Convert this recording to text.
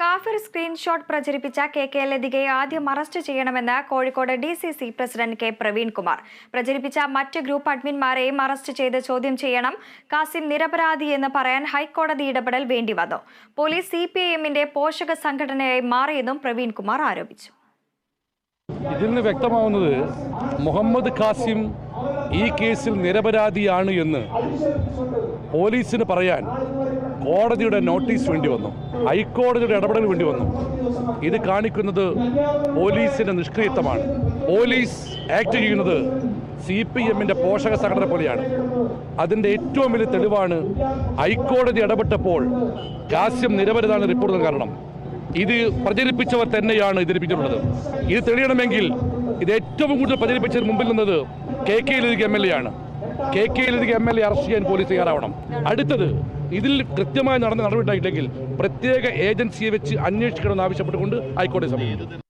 കാഫിർ സ്ക്രീൻഷോട്ട് പ്രചരിപ്പിച്ച K K ലതികയെ ആദ്യം അറസ്റ്റ് ചെയ്യണമെന്ന് Kozhikode D C C president K Praveenkumar. പ്രചരിപ്പിച്ച മറ്റ് ഗ്രൂപ്പ് അഡ്മിൻമാരെയും അറസ്റ്റ് ചെയ്ത് ചോദ്യം ചെയ്യണം കാസിം നിരപരാധി എന്ന് പറയാൻ ഹൈക്കോടതി ഇടപെടൽ വേണ്ടി വന്നു. പോലീസ് സി പി ഐ എമ്മിന്റെ പോഷക സംഘടനയായി മാറിയെന്നും പ്രവീൺകുമാർ ആരോപിച്ചു. ഇതിൽ നിന്ന് വ്യക്തമാവുന്നത് മുഹമ്മദ് കാസിം ഈ കേസിൽ നിരപരാധിയാണ് എന്ന് പോലീസിന് പറയാൻ കോടതിയുടെ നോട്ടീസ് വേണ്ടി വന്നു. ഹൈക്കോടതിയുടെ ഇടപെടൽ വേണ്ടി വന്നു. ഇത് കാണിക്കുന്നത് പോലീസിന്റെ നിഷ്ക്രിയത്വമാണ്. പോലീസ് ആക്ട് ചെയ്യുന്നത് സി പി എമ്മിന്റെ പോഷക സംഘടന പോലെയാണ്. അതിന്റെ ഏറ്റവും വലിയ തെളിവാണ് ഹൈക്കോടതി ഇടപെട്ടപ്പോൾ കാസ്യം നിരവധിതാണ് റിപ്പോർട്ട് നൽകാൻ കാരണം. ഇത് പ്രചരിപ്പിച്ചവർ തന്നെയാണ് ഇത് ലഭിച്ചിട്ടുള്ളത് ഇത് തെളിയണമെങ്കിൽ ഇത് ഏറ്റവും കൂടുതൽ പ്രചരിപ്പിച്ചതിന് മുമ്പിൽ നിന്നത് K K Lathika M L A ആണ്. K K Lathika M L A arrest ചെയ്യാൻ പോലീസ് തയ്യാറാവണം. അടുത്തത് ഇതിൽ കൃത്യമായി നടന്ന നടപടി ഉണ്ടായില്ലെങ്കിൽ പ്രത്യേക ഏജൻസിയെ വെച്ച് അന്വേഷിക്കണമെന്ന് ആവശ്യപ്പെട്ടുകൊണ്ട് ഹൈക്കോടതി സമീപിച്ചു